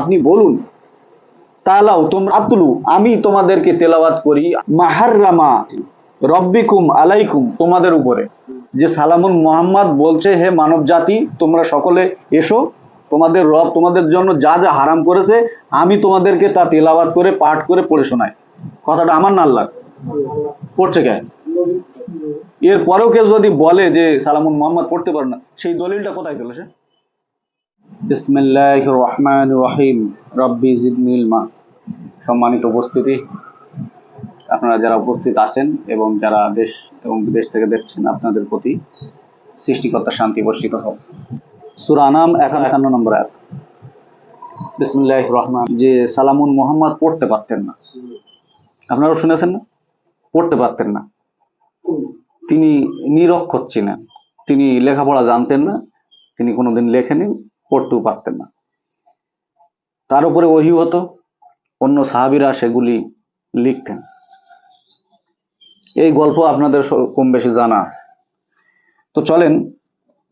আপনি বলুন। তালাও তোমরা আতলু আমি তোমাদেরকে তেলাওয়াত করি, মাহাররামা রব্বিকুম আলাইকুম তোমাদের উপরে। যে সালামুন মোহাম্মদ বলছে, হে মানব জাতি তোমরা সকলে এসো, তোমাদের রব তোমাদের জন্য যা যা হারাম করেছে, আমি তোমাদেরকে তা তেলাওয়াত করে, পাঠ করে পড়ে শোনাই। কথাটা আমার না আল্লাহ পড়ছে কে? এর পরেও কেউ যদি বলে যে সালামুন মোহাম্মদ পড়তে পারে না, সেই দলিলটা কোথায় পেল সে? বিসমিল্লাহ রহমান রহিম রব্বি জিদনিল মা সম্মানিত উপস্থিতি। আপনারা যারা উপস্থিত আছেন এবং যারা দেশ এবং বিদেশ থেকে দেখছেন, আপনাদের প্রতি সৃষ্টিকর্তা শান্তি বর্ষিত হোক। সুরানাম এখন একান্ন নম্বর আয়াত। বিসমুল্লাহ রহমান যে সালামুন মোহাম্মদ পড়তে পারতেন না। আপনারাও শুনেছেন না? পড়তে পারতেন না। তিনি নিরক্ষর ছিলেন তিনি লেখাপড়া জানতেন না। তিনি কোনোদিন লেখেনি পড়তেও পারতেন না। তার উপরে ওহি হতো, অন্য সাহাবিরা সেগুলি লিখতেন। এই গল্প আপনাদের কম বেশি জানা আছে। তো চলেন,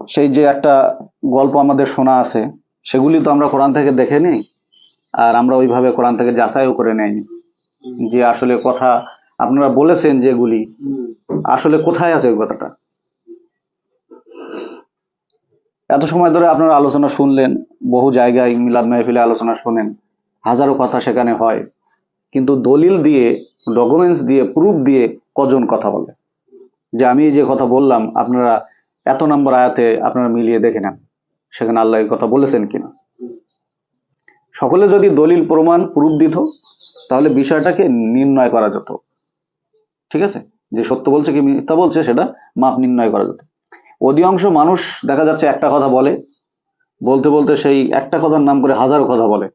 সেই যে একটা গল্প আমাদের শোনা আছে, সেগুলি তো আমরা কোরআন থেকে দেখে নিই, আর আমরা ওইভাবে কোরআন থেকে যাচাইও করে নেইনি যে আসলে কথা, আপনারা বলেছেন যেগুলি, আসলে কোথায় আছে ওই কথাটা? এত সময় ধরে আপনারা আলোচনা শুনলেন, বহু জায়গায় মিলাদ মেহফিলে আলোচনা শোনেন, হাজারো কথা সেখানে হয়, কিন্তু দলিল দিয়ে ডকুমেন্টস দিয়ে প্রুফ দিয়ে কজন কথা বলে? যে আমি যে কথা বললাম, আপনারা এত নম্বর আয়াতে আপনারা মিলিয়ে দেখে নেন, সেখানে আল্লাহ কথা বলেছেন কিনা? সকলে যদি দলিল, প্রমাণ প্রুফ দিত, তাহলে বিষয়টাকে নির্ণয় করা যেত। ঠিক আছে? যে সত্য বলছে কি মিথ্যা বলছে, সেটা মাপ নির্ণয় করা যেত। অধিকাংশ মানুষ দেখা যাচ্ছে একটা কথা বলে বলতে বলতে সেই একটা কথার নাম করে হাজারো কথা বলে।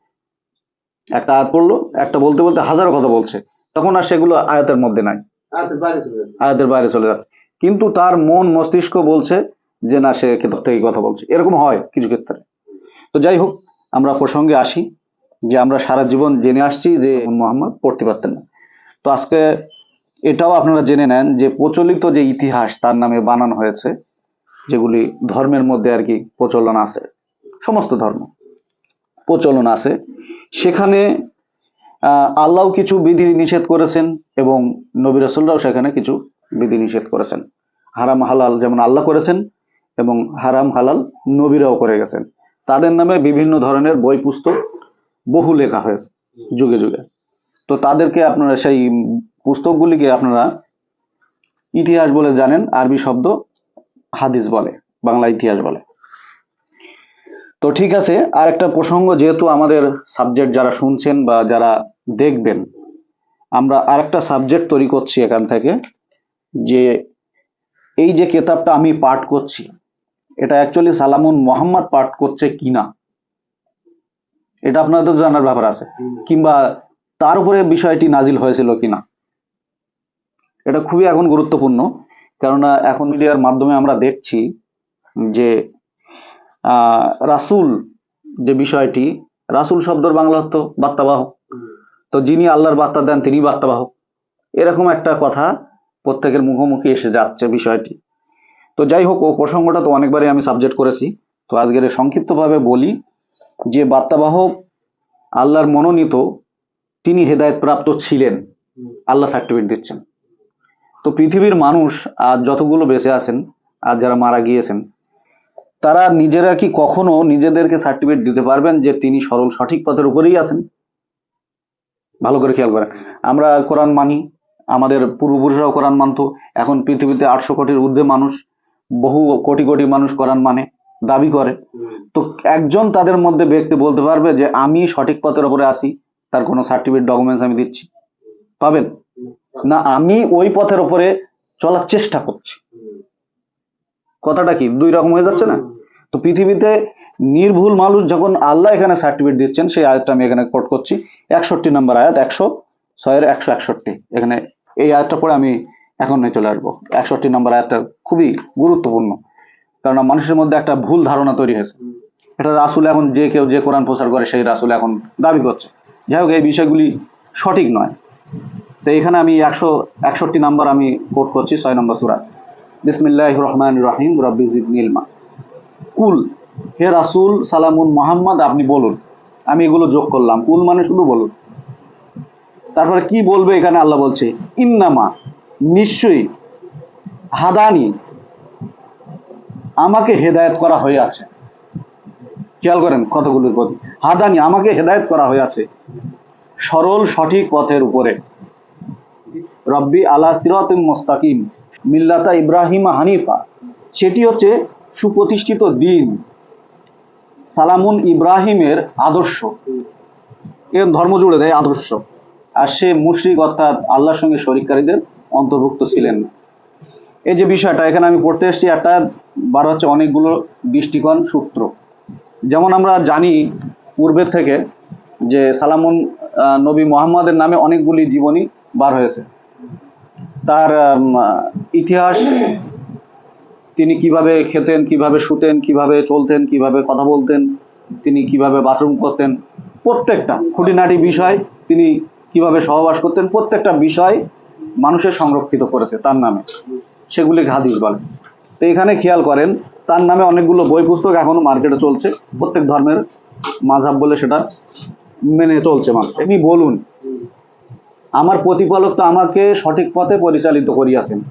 একটা আয়াত পড়ল একটা বলতে বলতে হাজারো কথা বলছে। তখন আর সেগুলো আয়াতের মধ্যে নাই। আয়াতের বাইরে চলে যাচ্ছে। কিন্তু তার মন মস্তিষ্ক বলছে যে না সে কিতাব থেকে কথা বলছে। এরকম হয় কিছু ক্ষেত্রে। তো যাই হোক আমরা প্রসঙ্গে আসি যে আমরা সারা জীবন জেনে আসছি যে মোহাম্মদ পড়তে পারতেন না। তো আজকে এটাও আপনারা জেনে নেন যে প্রচলিত যে ইতিহাস তার নামে বানানো হয়েছে যেগুলি ধর্মের মধ্যে আর কি প্রচলন আছে, সমস্ত ধর্ম প্রচলন আছে। সেখানে আল্লাহ কিছু বিধি নিষেধ করেছেন এবং নবী রসুলরাও সেখানে কিছু বিধি নিষেধ করেছেন। হারাম হালাল যেমন আল্লাহ করেছেন এবং হারাম হালাল নবীরাও করে গেছেন। তাদের নামে বিভিন্ন ধরনের বই পুস্তক বহু লেখা হয়েছে যুগে যুগে। তো তাদেরকে আপনারা সেই পুস্তকগুলিকে আপনারা ইতিহাস বলে জানেন, আরবি শব্দ হাদিস বলে, বাংলা ইতিহাস বলে। তো ঠিক আছে আর একটা প্রসঙ্গ যেহেতু আমাদের সাবজেক্ট যারা শুনছেন বা যারা দেখবেন, আমরা আর একটা সাবজেক্ট তৈরি করছি এখান থেকে, যে এই যে কেতাবটা আমি পাঠ করছি, এটা অ্যাকচুয়ালি সালামুন মোহাম্মদ পাঠ করছে কিনা? এটা আপনাদের জানার ব্যাপার আছে, কিংবা তার উপরে বিষয়টি নাজিল হয়েছিল কিনা? এটা খুবই এখন গুরুত্বপূর্ণ। কেননা এখন মিডিয়ার মাধ্যমে আমরা দেখছি যে রাসূল যে বিষয়টি, রাসূল শব্দের বাংলা অর্থ বার্তাবাহক। তো যিনি আল্লাহর বার্তা দেন তিনি বার্তাবাহক। এরকম একটা কথা প্রত্যেকের মুখোমুখি এসে যাচ্ছে বিষয়টি। তো যাই হোক, ও প্রসঙ্গটা তো অনেকবারই আমি সাবজেক্ট করেছি। তো আজকের সংক্ষিপ্তভাবে বলি যে, বার্তাবাহক আল্লাহর মনোনীত, তিনি হেদায়েত প্রাপ্ত ছিলেন। আল্লাহ সার্টিফিকেট দিচ্ছেন। তো পৃথিবীর মানুষ আজ যতগুলো বেঁচে আছেন আর যারা মারা গিয়েছেন, তারা নিজেরা কি কখনো নিজেদেরকে সার্টিফিকেট দিতে পারবেন যে তিনি সরল সঠিক পথের উপরেই আছেন? ভালো করে খেয়াল করেন। আমরা কোরআন মানি, আমাদের পূর্বপুরুষরাও কোরআন মানতো, এখন পৃথিবীতে আটশো কোটির ঊর্ধ্বে মানুষ, বহু কোটি কোটি মানুষ কোরআন মানে দাবি করে। তো একজন তাদের মধ্যে ব্যক্তি বলতে পারবে যে, আমি সঠিক পথের উপরে আসি তার কোনো সার্টিফিকেট ডকুমেন্টস আমি দিচ্ছি। পাবেন? না, আমি ওই পথের উপরে চলার চেষ্টা করছি। কথাটা কি? দুই রকম হয়ে যাচ্ছে না? তো পৃথিবীতে নির্ভুল মানুষ যখন আল্লাহ এখানে সার্টিফিকেট দিচ্ছেন, সেই আয়াতটা আমি এখানে কোট করছি। একষট্টি নম্বর আয়াত, একশো ছয়ের একশো একষট্টি। এখানে এই আয়াতটা পরে আমি এখন চলে আসব। একষট্টি নম্বর আয়াতটা খুবই গুরুত্বপূর্ণ। কারণ মানুষের মধ্যে একটা ভুল ধারণা তৈরি হয়েছে। এটা রাসুল এখন যে কেউ যে কোরআন প্রচার করে, সেই রাসুল এখন দাবি করছে। যাই হোক, এই বিষয়গুলি সঠিক নয়। তো এখানে আমি একশো, একষট্টি নাম্বার আমি কোট করছি, ছয় নম্বর সুরা। বিসমিল্লাহ রহমান রাহিম, রব্বি জিদ নীলমা কুল, হে রাসুল, সালামুন মোহাম্মদ, আপনি বলুন। আমি এগুলো যোগ করলাম। কুল মানে শুধু বলুন। তারপরে কি বলবে এখানে আল্লাহ বলছে, ইন্নামা, নিশ্চয়ই হাদানি, আমাকে হেদায়েত করা হয়ে আছে। খেয়াল করেন কতগুলোর প্রতি। হাদানি, আমাকে হেদায়েত করা হয়ে আছে সরল সঠিক পথের উপরে। রব্বি আলা সিরাত মোস্তাকিম, মিল্লাতা ইব্রাহিম হানিফা। সেটি হচ্ছে সুপ্রতিষ্ঠিত দিন, সালামুন ইব্রাহিমের আদর্শ। এর ধর্ম জুড়ে দেয় আদর্শ। আর সে মুশরিক অর্থাৎ আল্লাহর সঙ্গে শরিককারীদের অন্তর্ভুক্ত ছিলেন। এই যে বিষয়টা, এখানে আমি পড়তে এসেছি একটা, বার হচ্ছে অনেকগুলো দৃষ্টিকোণ সূত্র। যেমন আমরা জানি পূর্বের থেকে যে সালামুন নবী মোহাম্মদের নামে অনেকগুলি জীবনী বার হয়েছে। তার ইতিহাস, তিনি কীভাবে খেতেন, কীভাবে শুতেন, কীভাবে চলতেন, কীভাবে কথা বলতেন, তিনি কীভাবে বাথরুম করতেন, প্রত্যেকটা খুঁটিনাটি বিষয় তিনি কীভাবে সহবাস করতেন, প্রত্যেকটা বিষয় মানুষের সংরক্ষিত করেছে তার নামে। সেগুলিকে হাদিস বলে। তো এখানে খেয়াল করেন, তার নামে অনেকগুলো বই পুস্তক এখনও মার্কেটে চলছে। প্রত্যেক ধর্মের মাঝাব বলে সেটা মেনে চলছে মানুষ। এমনি বলুন আমার প্রতিপালক তো আমাকে সঠিক পথে পরিচালিত করিয়াছেন।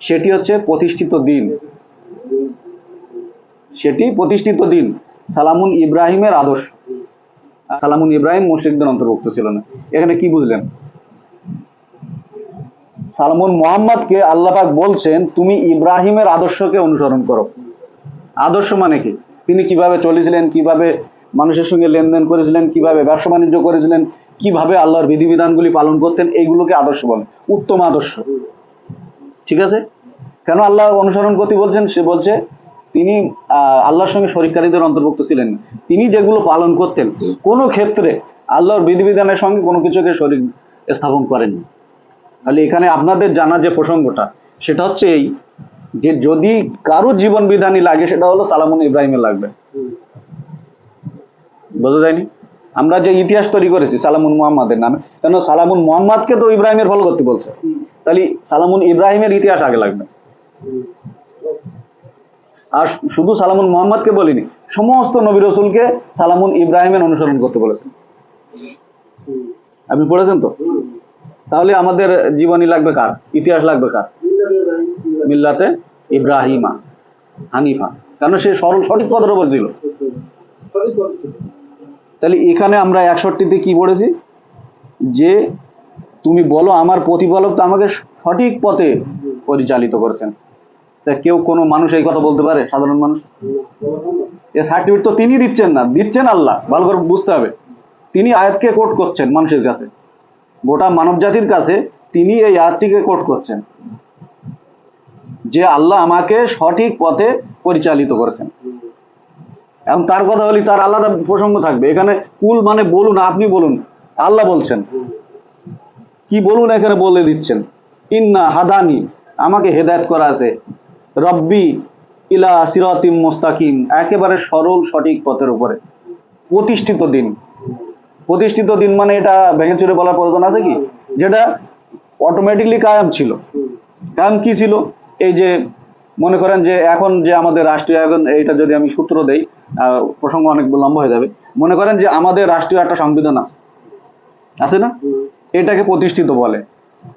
সেটি হচ্ছে প্রতিষ্ঠিত দিন। সেটি প্রতিষ্ঠিত দিন। সালামুন ইব্রাহিমের আদর্শ। সালামুন ইব্রাহিম মুশরিকদের অন্তর্ভুক্ত ছিল না। এখানে কি বুঝলেন? সালমুন মোহাম্মদকে আল্লাপাক বলছেন, তুমি ইব্রাহিমের আদর্শকে অনুসরণ করো। আদর্শ মানে কি? তিনি কীভাবে চলেছিলেন, কীভাবে মানুষের সঙ্গে লেনদেন করেছিলেন, কীভাবে ব্যবসা বাণিজ্য করেছিলেন কীভাবে আল্লাহর বিধিবিধানগুলি পালন করতেন, এইগুলোকে আদর্শ বলেন উত্তম আদর্শ। ঠিক আছে? কেন আল্লাহ অনুসরণ করতে বলছেন? সে বলছে, তিনি আল্লাহর সঙ্গে শরিককারীদের অন্তর্ভুক্ত ছিলেন তিনি যেগুলো পালন করতেন, কোনো ক্ষেত্রে আল্লাহর বিধিবিধানের সঙ্গে কোনো কিছুকে শরিক স্থাপন করেননি তাহলে এখানে আপনাদের জানা যে প্রসঙ্গটা, সেটা হচ্ছে এই যে যদি কারও জীবন বিধানই লাগে, সেটা হলো সালামুন ইব্রাহিমের লাগবে। বোঝা যায়নি? আমরা যে ইতিহাস তৈরি করেছি, সালামুন মোহাম্মদের নামে। কেন সালামুন মোহাম্মদকে তো ইব্রাহিমের ফলো করতে বলছে। তাহলে সালামুন ইব্রাহিমের ইতিহাস আগে লাগবে। আর শুধু সালামুন মোহাম্মদকে বলিনি, সমস্ত নবী রসুলকে সালামুন ইব্রাহিমের অনুসরণ করতে বলেছেন আপনি পড়েছেন তো? তাহলে আমাদের জীবনী লাগবে কার? ইতিহাস লাগবে কার? মিল্লাতে ইব্রাহিমা হানিফা। কারণ সে সরল, সঠিক পথের উপর ছিল? তাহলে এখানে আমরা একষট্টিতে কি পড়েছি? যে তুমি বলো আমার প্রতিপালক তো আমাকে সঠিক পথে পরিচালিত করেছেন। তা কেউ কোনো মানুষ এই কথা বলতে পারে? সাধারণ মানুষ? এ সার্টিফিকেট তো তিনি দিচ্ছেন না, দিচ্ছেন আল্লাহ, ভালো করে বুঝতে হবে। তিনি আয়াতকে কোট করছেন মানুষের কাছে। গোটা মানব জাতির কাছে তিনি এই আয়াতটিকে কোট করছেন। যে আল্লাহ আমাকে সঠিক পথে পরিচালিত করেছেন। এখন তার কথা হলে তার আলাদা প্রসঙ্গ থাকবে। এখানে কুল মানে বলুন, আপনি বলুন, আল্লাহ বলছেন। কি বলুন এখানে বলে দিচ্ছেন? ইন্না হাদানি, আমাকে হেদায়েত করা আছে। রব্বি ইলা সিরাতিম মোস্তাকিম, একেবারে সরল, সঠিক পথের উপরে। প্রতিষ্ঠিত দিন। প্রতিষ্ঠিত দিন মানে এটা ভেঙে চুরে বলার প্রয়োজন আছে কি? যেটা অটোমেটিকলি কায়াম ছিল। কায়াম কি ছিল? এই যে মনে করেন যে এখন যে আমাদের রাষ্ট্রীয় এখন এইটা যদি আমি সূত্র দেই প্রসঙ্গ অনেক লম্বা হয়ে যাবে। মনে করেন যে আমাদের রাষ্ট্রীয় একটা সংবিধান আছে। আছে না? এটাকে প্রতিষ্ঠিত বলে।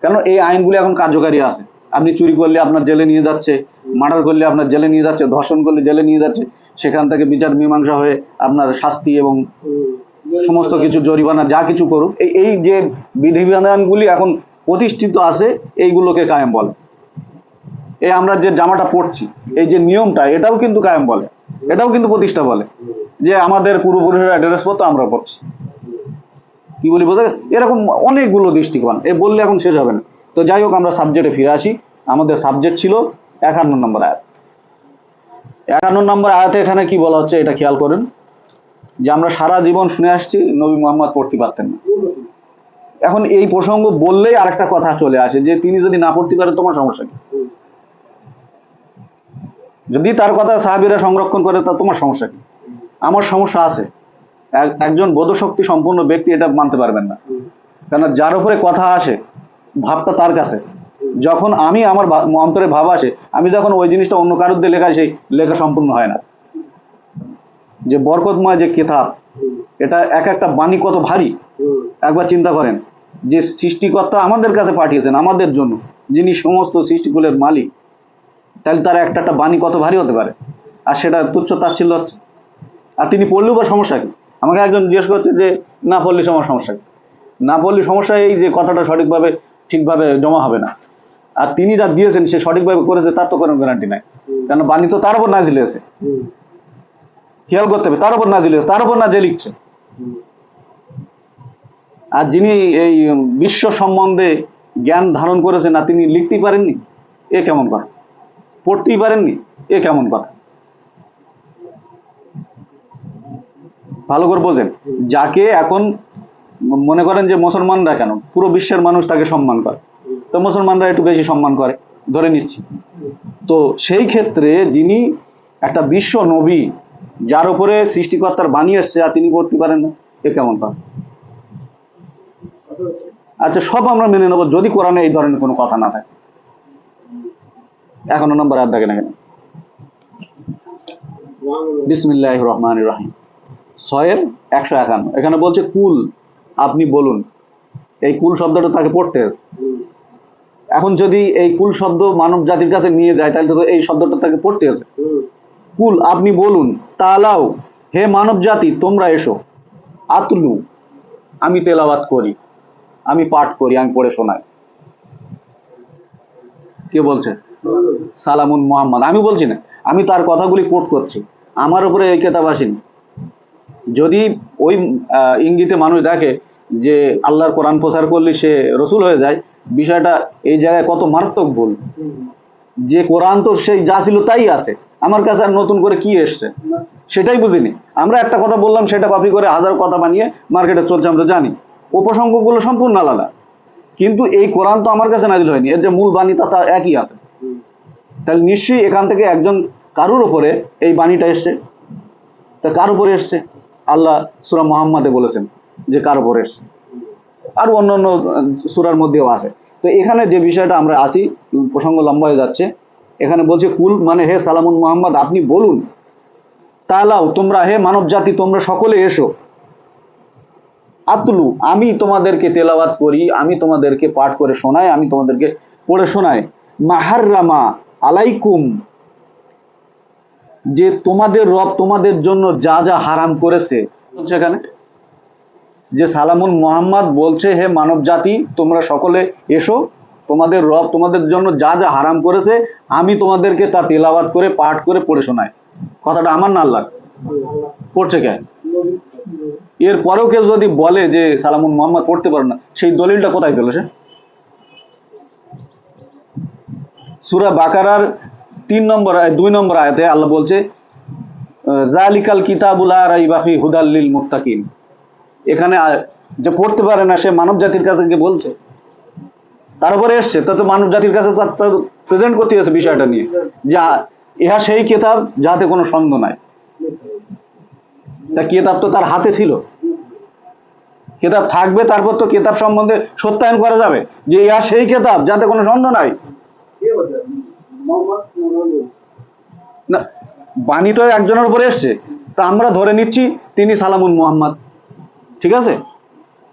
কেন? এই আইনগুলি এখন কার্যকারী আছে। আপনি চুরি করলে আপনার জেলে নিয়ে যাচ্ছে, মার্ডার করলে আপনার জেলে নিয়ে যাচ্ছে, ধর্ষণ করলে জেলে নিয়ে যাচ্ছে, সেখান থেকে বিচার মীমাংসা হয়ে আপনার শাস্তি এবং সমস্ত কিছু জরিমানা যা কিছু করুক এই যে বিধিবিধানগুলি এখন প্রতিষ্ঠিত আছে, এইগুলোকে কায়েম বলে। এই আমরা যে জামাটা পরছি, এই যে নিয়মটা, এটাও কিন্তু কায়েম বলে। এটাও কিন্তু প্রতিষ্ঠা বলে যে আমাদের পূর্বপুরুষেরা ড্রেস পরতো আমরা পড়ছি। কি বলি বোঝা এরকম অনেকগুলো দৃষ্টিকোণ। এ বললে এখন শেষ হবে না। তো যাই হোক, আমরা সাবজেক্টে ফিরে আসি। আমাদের সাবজেক্ট ছিল একান্ন নম্বর আয়াত। একান্ন নম্বর আয়াতে এখানে কি বলা হচ্ছে, এটা খেয়াল করেন। যে আমরা সারা জীবন শুনে আসছি, নবী মোহাম্মদ পড়তে পারতেন না। এখন এই প্রসঙ্গ বললেই আরেকটা কথা চলে আসে, যে তিনি যদি না পড়তে পারেন, তোমার সমস্যা কি? যদি তার কথা সাহাবিরা সংরক্ষণ করে, তা তোমার সমস্যা কি? আমার সমস্যা আছে। এক- একজন বোধশক্তি সম্পন্ন ব্যক্তি এটা মানতে পারবেন না। কেন যার উপরে কথা আসে, ভাবটা তার কাছে। যখন আমি আমার অন্তরে ভাব আসে, আমি যখন ওই জিনিসটা অন্য কারোর দিয়ে লেখা, সেই লেখা সম্পূর্ণ হয় না। যে বরকতময় যে কিতাব, এটা এক একটা বাণী কত ভারী। একবার চিন্তা করেন, যে সৃষ্টিকর্তা আমাদের কাছে পাঠিয়েছেন, আমাদের জন্য। যিনি সমস্ত সৃষ্টিকুলের মালিক তাহলে তার একটা একটা বাণী কত ভারী হতে পারে? আর সেটা তুচ্ছ তাচ্ছিল্য হচ্ছে। আর তিনি পড়লেও বা সমস্যা কি? আমাকে একজন জিজ্ঞেস করছে যে, না পড়লে আমার সমস্যা কি? না পড়লে সমস্যা এই যে কথাটা সঠিকভাবে, ঠিকভাবে জমা হবে না। আর তিনি যা দিয়েছেন সে সঠিকভাবে করেছে, তার তো কোনো গ্যারান্টি নাই। কেন বাণী তো তার উপর নাজিল হয়েছে। খেয়াল করতে হবে, তার উপর নাজিল হয়েছে, তার উপর না যে লিখছে। আর যিনি এই বিশ্ব সম্বন্ধে জ্ঞান ধারণ করেছেন না তিনি লিখতেই পারেননি, এ কেমন কথা? পড়তেই পারেননি? এ কেমন কথা? ভালো করে বোঝেন। যাকে এখন মনে করেন যে মুসলমানরা কেন? পুরো বিশ্বের মানুষ তাকে সম্মান করে। তো মুসলমানরা একটু বেশি সম্মান করে। ধরে নিচ্ছি। তো সেই ক্ষেত্রে যিনি একটা বিশ্ব নবী, যার উপরে সৃষ্টিকর্তার বাণী এসছে আর তিনি পড়তে পারেন না, এ কেমন কথা? আচ্ছা সব আমরা মেনে নেব যদি কোরআনে এই ধরনের কোনো কথা না থাকে। এখনও নম্বর আর দেখেন এখানে বিসমিল্লাহ রহমান রাহিম ছয়ের একশো একান্ন। এখানে বলছে কুল, আপনি বলুন। এই কুল শব্দটা তাকে পড়তে। এখন যদি এই কুল শব্দ মানব জাতির কাছে নিয়ে যায়, তাহলে তো এই শব্দটা তাকে পড়তে আছে কুল, আপনি বলুন, তালাও, হে মানব জাতি, তোমরা এসো। আতলু, আমি তেলাওয়াত করি। আমি পাঠ করি, আমি পড়ে শোনাই। কে বলছে? সালামুন মোহাম্মদ। আমি বলছি না, আমি তার কথাগুলি কোট করছি। আমার উপরে এই কেতাব আসেনি। যদি ওই ইঙ্গিতে মানুষ দেখে যে আল্লাহর কোরআন প্রচার করলে সে রসুল হয়ে যায়, বিষয়টা এই জায়গায় কত মারাত্মক ভুল। যে কোরআন তো সেই যা ছিল তাই আছে। আমার কাছে আর নতুন করে কি এসছে? সেটাই বুঝিনি। আমরা একটা কথা বললাম, সেটা কপি করে হাজার কথা বানিয়ে মার্কেটে চলছে, আমরা জানি। উপসংখ্যগুলো সম্পূর্ণ আলাদা। কিন্তু এই কোরআন তো আমার কাছে নাজিল হয়নি। এর যে মূল বাণী তা একই আছে। তাহলে নিশ্চয়ই এখান থেকে একজন কারুর ওপরে এই বাণীটা এসছে। তা কার উপরে এসছে? আল্লাহ সুরা মোহাম্মদে বলেছেন যে কার উপরে এসছে। আর অন্য অন্য সুরার মধ্যেও আছে। তো এখানে যে বিষয়টা আমরা আসি প্রসঙ্গ লম্বা হয়ে যাচ্ছে। এখানে বলছে, কুল মানে হে সালামুন মোহাম্মদ, আপনি বলুন তালাও তোমরা হে মানব জাতি তোমরা সকলে এসো। আতলু, আমি তোমাদেরকে তেলাওয়াত করি, আমি তোমাদেরকে পাঠ করে শোনাই, আমি তোমাদেরকে পড়ে শোনাই। মাহাররামা আলাইকুম, যে তোমাদের রব তোমাদের জন্য যা যা হারাম করেছে। এখানে? যে সালামুন মোহাম্মদ বলছে, হে মানব জাতি তোমরা সকলে এসো, তোমাদের রব তোমাদের জন্য যা যা হারাম করেছে, আমি তোমাদেরকে তা তেলাওয়াত করে, পাঠ করে পড়ে শোনাই। কথাটা আমার না আল্লাহ পড়ছে কে? এরপরেও কেউ যদি বলে যে সালামুন মোহাম্মদ পড়তে পারো না, সেই দলিলটা কোথায় পেল সে? সুরা বাকারার তিন নম্বর দুই নম্বর আয়াতে আল্লাহ বলছে জালিকাল কিতাবুল রাইবাফি হুদাল্লিল মুত্তাকিন। এখানে যে পড়তে পারে না সে মানব জাতির কাছে গিয়ে বলছে। তার উপরে এসছে, তা তো মানব জাতির কাছে প্রেজেন্ট করতে হয়েছে বিষয়টা নিয়ে। যে, ইহা সেই কেতাব যাতে কোনো সন্দেহ নাই। তা কেতাব তো তার হাতে ছিল। কেতাব থাকবে, তারপর তো কেতাব সম্বন্ধে সত্যায়ন করা যাবে। যে ইহা সেই কেতাব যাতে কোনো সন্দেহ নাই না বাণী তো একজনের উপরে এসছে। তা আমরা ধরে নিচ্ছি তিনি সালামুন মোহাম্মদ। ঠিক আছে?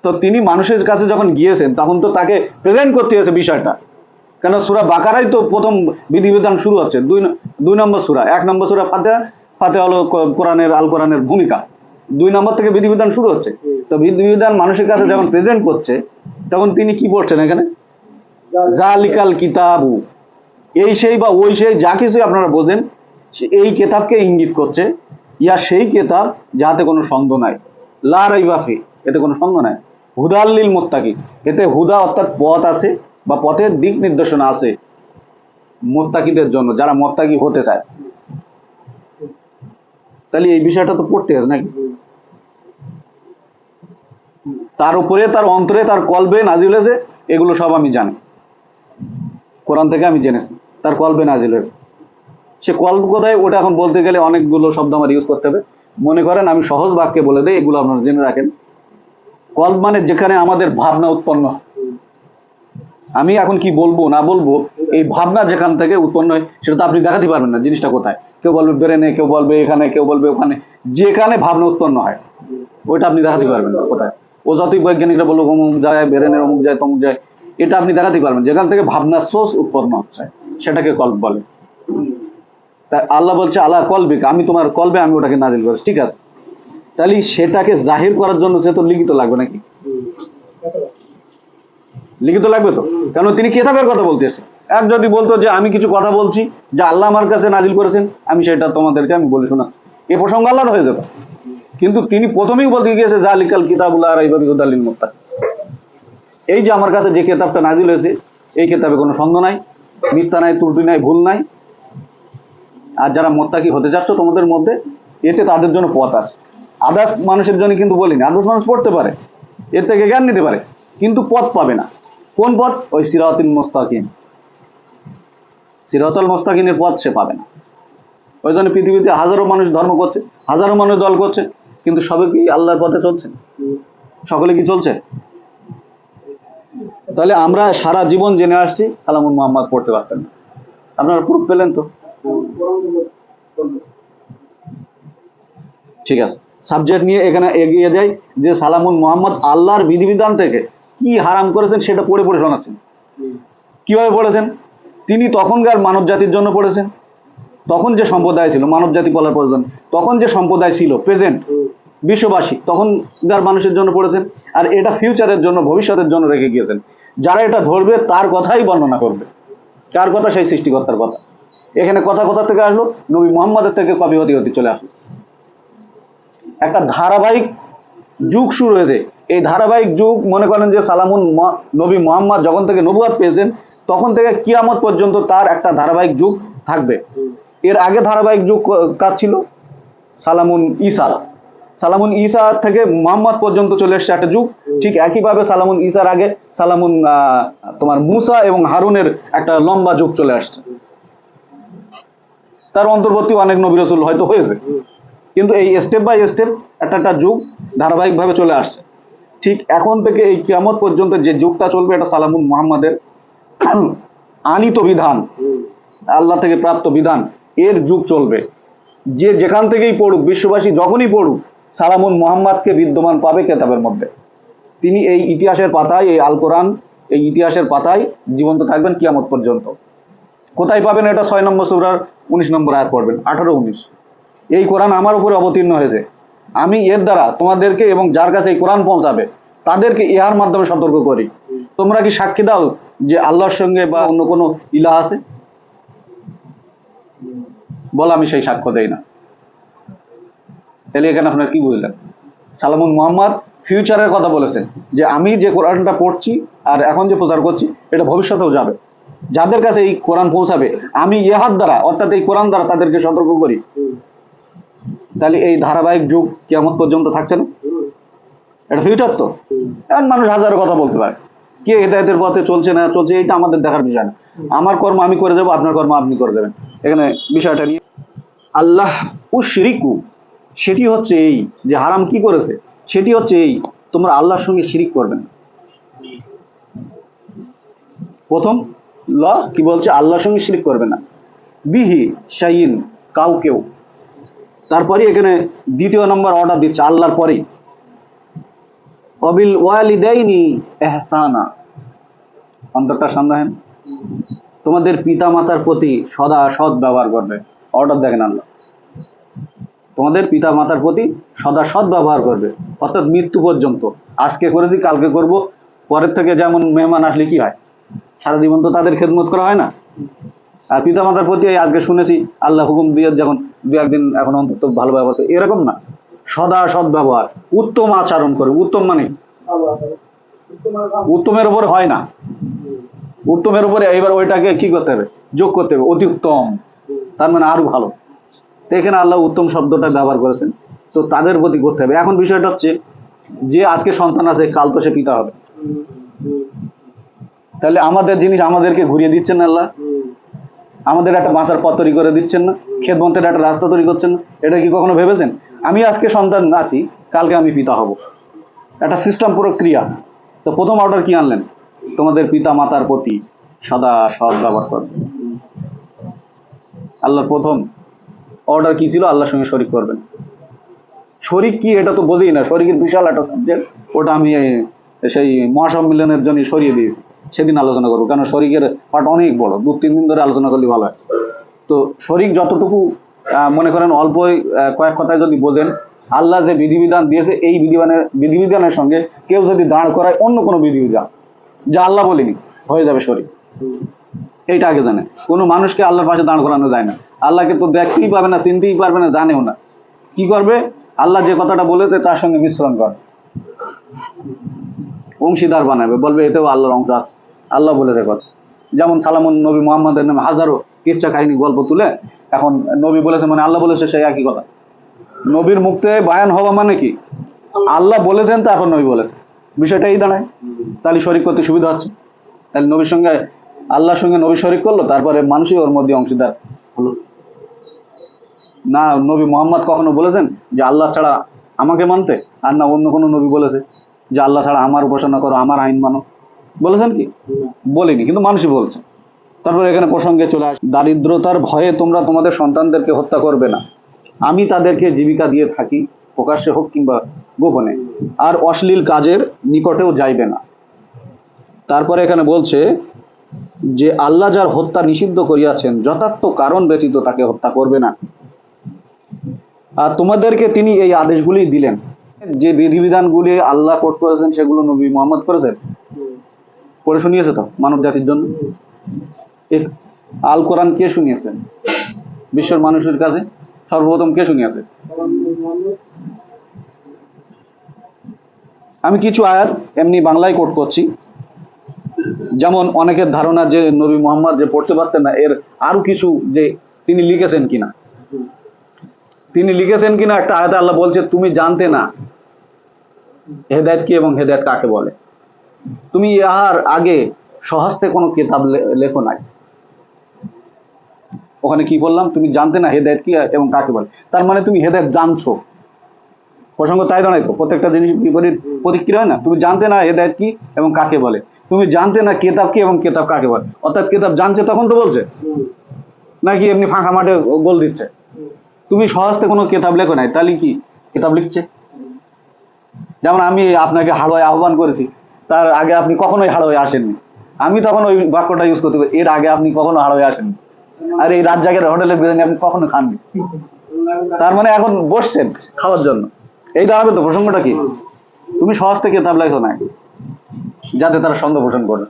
তো তিনি মানুষের কাছে যখন গিয়েছেন তখন তো তাকে প্রেজেন্ট করতে হয়েছে বিষয়টা। কেন সুরা বাকারাই তো প্রথম বিধিবিধান শুরু হচ্ছে। দুই দুই নম্বর সুরা। এক নম্বর সুরা ফাতে ফাতে হলো কোরআনের আল কোরআনের ভূমিকা। দুই নম্বর থেকে বিধিবিধান শুরু হচ্ছে। তো বিধিবিধান মানুষের কাছে যখন প্রেজেন্ট করছে তখন তিনি কি পড়ছেন এখানে? জালিকাল কিতাবু। এই সেই বা ওই সেই যা কিছু আপনারা বোঝেন এই কেতাবকে ইঙ্গিত করছে, ইয়া সেই কেতাব যাতে কোনো সন্দেহ নাই। লা রাইবাফি এতে কোনো সন্দেহ নাই। হুদাল্লিল মোত্তাকি, এতে হুদা অর্থাৎ পথ আছে বা পথের দিক নির্দেশনা আছে মোত্তাকিদের জন্য, যারা মোত্তাকি হতে চায়। তাহলে এই বিষয়টা তো পড়তে আছে নাকি? তার উপরে, তার অন্তরে, তার কলবে নাজিল এগুলো সব আমি জানি। কোরআন থেকে আমি জেনেছি, তার কলবে নাজিল হয়েছে। সে কল্প কোথায়? ওটা এখন বলতে গেলে অনেকগুলো শব্দ আমার ইউজ করতে হবে। মনে করেন আমি সহজ বাক্যে বলে দিই, এগুলো আপনারা জেনে রাখেন। কল্প মানে যেখানে আমাদের ভাবনা উৎপন্ন। আমি এখন কি বলব, না বলব, এই ভাবনা যেখান থেকে উৎপন্ন হয়, সেটা তো আপনি দেখাতে পারবেন না জিনিসটা কোথায়। কেউ বলবে ব্রেনে, কেউ বলবে এখানে, কেউ বলবে ওখানে। যেখানে ভাবনা উৎপন্ন হয়, ওইটা আপনি দেখাতে পারবেন না কোথায়। ও যতই বৈজ্ঞানিকরা বলব অমুক যায়, ব্রেনের অমুক যায়, তমুক যায় এটা আপনি দেখাতে পারবেন। যেখান থেকে ভাবনার সোর্স উৎপন্ন হচ্ছে, সেটাকে কল্প বলে। তাই আল্লাহ বলছে, আল্লাহ কলবিক আমি তোমার কলবে আমি ওটাকে নাজিল করেছি। ঠিক আছে। তাহলে সেটাকে জাহির করার জন্য সে তো লিখিত লাগবে নাকি? লিখিত লাগবে তো? কারণ তিনি কেতাবের কথা বলতে এসেছেন এক যদি বলতো যে, আমি কিছু কথা বলছি, যে আল্লাহ আমার কাছে নাজিল করেছেন, আমি সেটা তোমাদেরকে আমি বলি শোনা এ প্রসঙ্গ আল্লাহর হয়ে যেত কিন্তু তিনি প্রথমেই বলতে গিয়েছে, জালিকাল কিতাবুল্লাহ আর এইভাবে হুদালিন মুক্তা এই যে আমার কাছে যে কেতাবটা নাজিল হয়েছে, এই কেতাবে কোনো সন্দেহ নাই, মিথ্যা নাই, ত্রুটি নাই, ভুল নাই। আর যারা মোত্তাকি হতে যাচ্ছ তোমাদের মধ্যে এতে তাদের জন্য পথ আছে। আদার্স মানুষের জন্য কিন্তু বলিনি আদার্স মানুষ পড়তে পারে, এর থেকে জ্ঞান নিতে পারে, কিন্তু পথ পাবে না। কোন পথ? ওই সিরাতুল মোস্তাকিম। সিরাতুল মোস্তাকিমের পথ সে পাবে না। ওই জন্য পৃথিবীতে হাজারো মানুষ ধর্ম করছে, হাজারো মানুষ দল করছে, কিন্তু সবে কি আল্লাহর পথে চলছে? সকলে কি চলছে? তাহলে আমরা সারা জীবন জেনে আসছি সালামুন মোহাম্মদ পড়তে পারতেন না। আপনারা প্রুফ পেলেন তো? ঠিক আছে। সাবজেক্ট নিয়ে এখানে এগিয়ে যাই যে সালামুন মোহাম্মদ আল্লাহর বিধিবিধান থেকে কি হারাম করেছেন সেটা পড়ে পড়ে শোনাচ্ছেন। কীভাবে পড়েছেন? তিনি তখনকার মানব জাতির জন্য পড়েছেন। তখন যে সম্প্রদায় ছিল, মানব জাতি বলার প্রয়োজন। তখন যে সম্প্রদায় ছিল প্রেজেন্ট বিশ্ববাসী, তখনকার মানুষের জন্য পড়েছেন। আর এটা ফিউচারের জন্য, ভবিষ্যতের জন্য রেখে গিয়েছেন। যারা এটা ধরবে, তার কথাই বর্ণনা করবে। কার কথা? সেই সৃষ্টিকর্তার কথা। এখানে কথা কোথা থেকে আসলো? নবী মোহাম্মদের থেকে কবি হতে হতে চলে আসলো। একটা ধারাবাহিক যুগ শুরু হয়েছে। এই ধারাবাহিক যুগ, মনে করেন যে সালামুন নবী মোহাম্মদ যখন থেকে নবুয়াত পেয়েছেন, তখন থেকে কিয়ামত পর্যন্ত তার একটা ধারাবাহিক যুগ থাকবে। এর আগে ধারাবাহিক যুগ ক- কার ছিল? সালামুন ঈসা। সালামুন ঈসা থেকে মোহাম্মদ পর্যন্ত চলে এসছে একটা যুগ। ঠিক একইভাবে সালামুন ঈসার আগে সালামুন তোমার মুসা এবং হারুনের একটা লম্বা যুগ চলে আসছে। তার অন্তর্বর্তী অনেক নবী রসুল হয়তো হয়েছে। কিন্তু এই স্টেপ বাই স্টেপ একটা একটা যুগ ধারাবাহিকভাবে চলে আসছে। ঠিক এখন থেকে এই কিয়ামত পর্যন্ত যে যুগটা চলবে এটা সালামুন মোহাম্মদের আনিত বিধান, আল্লাহ থেকে প্রাপ্ত বিধান। এর যুগ চলবে। যে যেখান থেকেই পড়ুক, বিশ্ববাসী যখনই পড়ুক সালামুন মোহাম্মদকে বিদ্যমান পাবে কেতাবের মধ্যে। তিনি এই ইতিহাসের পাতায়, এই আল কোরআন, এই ইতিহাসের পাতায় জীবন্ত থাকবেন কিয়ামত পর্যন্ত। কোথায় পাবেন এটা? ছয় নম্বর সুরার উনিশ নম্বর আয়াত পড়বেন, আঠারো উনিশ। এই কোরআন আমার উপরে অবতীর্ণ হয়েছে। আমি এর দ্বারা তোমাদেরকে এবং যার কাছে এই কোরআন পৌঁছাবে, তাদেরকে ইহার মাধ্যমে সতর্ক করি। তোমরা কি সাক্ষী দাও যে আল্লাহর সঙ্গে বা অন্য কোনো ইলা আছে? বলা, আমি সেই সাক্ষ্য দেই না। তাহলে এখানে আপনার কি বুঝলেন? সালামুন মোহাম্মদ ফিউচারের কথা বলেছেন যে আমি যে কোরআনটা পড়ছি আর এখন যে প্রচার করছি, এটা ভবিষ্যতেও যাবে। যাদের কাছে এই কোরআন পৌঁছাবে, আমি ইহার দ্বারা, অর্থাৎ এই কোরআন দ্বারা তাদেরকে সতর্ক করি। তাহলে এই ধারাবাহিক যুগ কেমন পর্যন্ত থাকছে না? এটা ফিউচার তো। এখন মানুষ হাজারো কথা বলতে পারে। কে হেদায়তের পথে চলছে না চলছে এটা আমাদের দেখার বিষয় না। আমার কর্ম আমি করে দেবো, আপনার কর্ম আপনি করে দেবেন। এখানে বিষয়টা নিয়ে আল্লাহ উশরিকু সেটি হচ্ছে এই যে হারাম কি করেছে? সেটি হচ্ছে এই, তোমরা আল্লাহর সঙ্গে শিরিক করবে না। প্রথম, ল, কি বলছে? আল্লাহর সঙ্গে শিরিক করবে না। বিহি শাইন কাউকেও। তারপরে এখানে দ্বিতীয় নম্বর অর্ডার দিচ্ছে, আল্লাহর পরেই। অবিল ওয়ালিদাইনি এহসানা। অন্তরটা সামনে তোমাদের পিতা মাতার প্রতি সদা সৎ ব্যবহার করবে। অর্ডার দেখেন আল্লাহ। তোমাদের পিতা মাতার প্রতি সদা সৎ ব্যবহার করবে। অর্থাৎ মৃত্যু পর্যন্ত। আজকে করেছি, কালকে করব। পরের থেকে যেমন মেহমান আসলে কি হয়? সারা জীবন তো তাদের খেদমত করা হয় না। আর পিতা মাতার প্রতি আজকে শুনেছি, আল্লাহ হুকুম দিয়ে যখন দু একদিন এখন অন্তত ভালো ব্যবহার করে, এরকম না। সদা সৎ ব্যবহার উত্তম আচরণ করে। উত্তম মানে উত্তমের উপরে হয় না। উত্তমের উপরে এবার ওইটাকে কি করতে হবে? যোগ করতে হবে। অতি উত্তম। তার মানে আরও ভালো। তো এখানে আল্লাহ উত্তম শব্দটা ব্যবহার করেছেন। তো তাদের প্রতি করতে হবে। এখন বিষয়টা হচ্ছে, যে আজকে সন্তান আছে, কাল তো সে পিতা হবে। তাহলে আমাদের জিনিস আমাদেরকে ঘুরিয়ে দিচ্ছেন না আল্লাহ? আমাদের একটা বাঁচার পথ তৈরি করে দিচ্ছেন না? খেদমন্তের একটা রাস্তা তৈরি করছেন না? এটা কি কখনো ভেবেছেন? আমি আজকে সন্তান আছি, কালকে আমি পিতা হব। একটা সিস্টেম প্রক্রিয়া তো প্রথম অর্ডার কি আনলেন? তোমাদের পিতা মাতার প্রতি সদা সদ ব্যবহার করবে। আল্লাহর প্রথম অর্ডার কি ছিল? আল্লাহর সঙ্গে শরিক করবেন। শরিক কি এটা তো বোঝেই না। শরিকের বিশাল একটা সাবজেক্ট ওটা আমি সেই মহাসম্মেলনের জন্য সরিয়ে দিয়েছি। সেদিন আলোচনা করব। কারণ শরিকের পার্ট অনেক বড়। দু, তিন দিন ধরে আলোচনা করলে ভালো হয়। তো শরিক যতটুকু মনে করেন অল্প কয়েক কথায় যদি বোঝেন, আল্লাহ যে বিধিবিধান দিয়েছে, এই বিধিবিধানের বিধিবিধানের সঙ্গে কেউ যদি দাঁড় করায় অন্য কোনো বিধিবিধান, যা আল্লাহ বলেনি, হয়ে যাবে শরিক। এইটা আগে জানে কোনো মানুষকে আল্লাহর পাশে দাঁড় করানো যায় না। আল্লাহকে তো দেখতেই পারবে না, চিনতেই পারবে না, জানেও না। কি করবে? আল্লাহ যে কথাটা বলেছে তার সঙ্গে মিশ্রণ করে। অংশীদার বানাবে, বলবে, এতেও আল্লাহর অংশ আছে। আল্লাহ বলেছে কথা। যেমন সালামুন নবী মোহাম্মদের নামে হাজারো কিচ্ছা কাহিনী, গল্প তুলে, এখন নবী বলেছে মানে আল্লাহ বলেছে, সেই একই কথা। নবীর মুক্তে বায়ান হওয়া মানে কি? আল্লাহ বলেছেন, তারপর নবী বলেছে। বিষয়টা এই দাঁড়ায়। তাহলে শরিক করতে সুবিধা হচ্ছে। তাহলে নবীর সঙ্গে, আল্লাহর সঙ্গে নবী শরিক করল, তারপরে মানুষই ওর মধ্যে অংশীদার হলো। না নবী মোহাম্মদ কখনো বলেছেন যে আল্লাহ ছাড়া আমাকে মানতে? আর না অন্য কোনো নবী বলেছে যে আল্লাহ ছাড়া আমার উপাসনা করো, আমার আইন মানো? বলেছেন কি? বলিনি, কিন্তু মানুষই বলছে। তারপর এখানে প্রসঙ্গে চলে আসে। দারিদ্রতার ভয়ে তোমরা তোমাদের সন্তানদেরকে হত্যা করবে না। আমি তাদেরকে জীবিকা দিয়ে থাকি, প্রকাশ্যে হোক কিংবা গোপনে। আর অশ্লীল কাজের নিকটেও যাইবে না। তারপরে এখানে বলছে যে আল্লাহ যার হত্যা নিষিদ্ধ করিয়াছেন, যথার্থ কারণ ব্যতীত তাকে হত্যা করবে না। তোমাদেরকে তিনি এই আদেশগুলি দিলেন। যে বিধিবিধানগুলি আল্লাহ কোট করেছেন, সেগুলো নবী মোহাম্মদ করেছেন? পড়ে শুনিয়েছে তো মানব জাতির জন্য আল কোরআন কে শুনিয়েছেন? বিশ্বের মানুষের কাছে? সর্বপ্রথম কে শুনিয়েছে? আমি কিছু আয়াত এমনি বাংলায় কোট করছি। যেমন অনেকের ধারণা যে নবী মোহাম্মদ যে পড়তে পারতেন না, এর আরও কিছু যে তিনি লিখেছেন কিনা। তিনি লিখেছেন কিনা একটা আয়াতে আল্লাহ বলছে, তুমি জানতে না। হেদায়ত কি এবং হেদায়ত কাকে বলে? তুমি ইহার আগে সহস্তে কোনো কিতাব লেখো নাই। ওখানে কি বললাম? তুমি জানতে না হেদায়ত কি এবং কাকে বলে? তার মানে তুমি হেদায়ত জানছো। প্রসঙ্গ তাই দাঁড়াই তো? প্রত্যেকটা জিনিস বিপরীত প্রতিক্রিয়া হয় না? তুমি জানতে না হেদায়ত কি এবং কাকে বলে? তুমি জানতে না কেতাব কি এবং কেতাব কাকে বলে? অর্থাৎ কেতাব জানছে তখন তো বলছে? নাকি এমনি ফাঁকা মাঠে গোল দিচ্ছে? তুমি সহজতে কোনো কেতাব লেখো নাই, তাহলে কি কেতাব লিখছে? যেমন আমি আপনাকে হাড়োয় আহ্বান করেছি, তার আগে আপনি কখনোই হাড়োয় আসেননি। আমি তখন ওই বাক্যটা ইউজ করতে এর আগে আপনি কখনো হাড়োয় আসেননি। আর এই রাত জায়গার হোটেলে বিরিয়ানি আপনি কখনো খাননি? তার মানে এখন বসছেন খাওয়ার জন্য। এই দাঁড়াবে তো, প্রসঙ্গটা কি? তুমি সহজতে কেতাব লেখো নাই, যাতে তারা সন্দেহ পোষণ করে।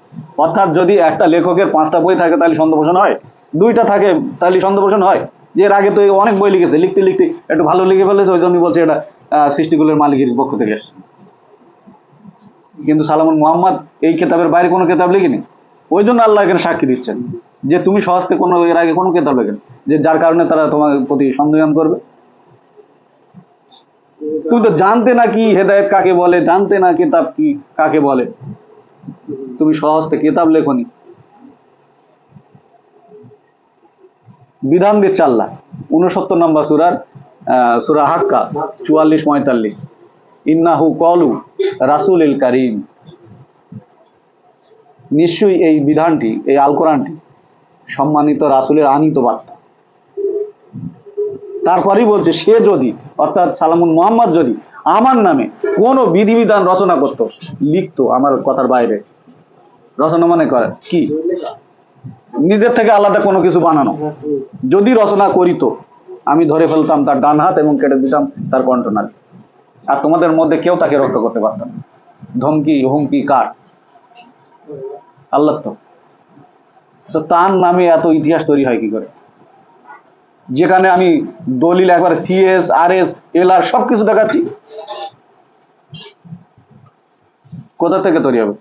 অর্থাৎ যদি একটা লেখকের পাঁচটা বই থাকে, তাহলে সন্দেহ পোষণ হয়। দুইটা থাকে, তাহলে সন্দেহ পোষণ হয়। যে এর আগে তো অনেক বই লিখেছে লিখতে লিখতে একটু ভালো লিখে ফেলেছে ওই জন্যই বলছে এটা আহ, সৃষ্টিগুলোর মালিকের পক্ষ থেকে এসছে কিন্তু সালামুন মোহাম্মদ এই কেতাবের বাইরে কোনো কেতাব লিখিনি? ওই জন্য আল্লাহ এখানে সাক্ষী দিচ্ছেন যে তুমি সহজতে কোনো এর আগে কোনো কেতাব লেখেন যে যার কারণে তারা তোমার প্রতি সন্দেহান করবে। তুমি তো জানতে না কি হেদায়েত কাকে বলে জানতে না কেতাব কি কাকে বলে। তুমি সহজতে কেতাব লেখনি বিধান দিচ্ছে আল্লাহ উনসত্তর নম্বর সুরার সুরা হাক্কা, চুয়াল্লিশ পঁয়তাল্লিশ। ইন্নাহু কলু রাসুল ইল কারিম। নিশ্চয়ই এই বিধানটি, এই আল কোরআনটি সম্মানিত রাসুলের আনিত বার্তা। তারপরেই বলছে, সে যদি, অর্থাৎ সালামুন মোহাম্মদ যদি আমার নামে কোনো বিধিবিধান রচনা করত, লিখতো আমার কথার বাইরে। রচনা মানে করে কি? নিজের থেকে আলাদা কোনো কিছু বানানো। যদি রচনা করিত আমি ধরে ফেলতাম তার ডান হাত এবং কেটে দিতাম তার কণ্ঠনালী। আর তোমাদের মধ্যে কেউ তাকে রক্ষা করতে পারতাম ধমকি, হুমকি কার? আল্লাহ তো। তো তার নামে এত ইতিহাস তৈরি হয় কি করে? যেখানে আমি দলিল একবারে সিএস আর এস এল আর সবকিছু দেখাচ্ছি। কোথা থেকে তৈরি হবে?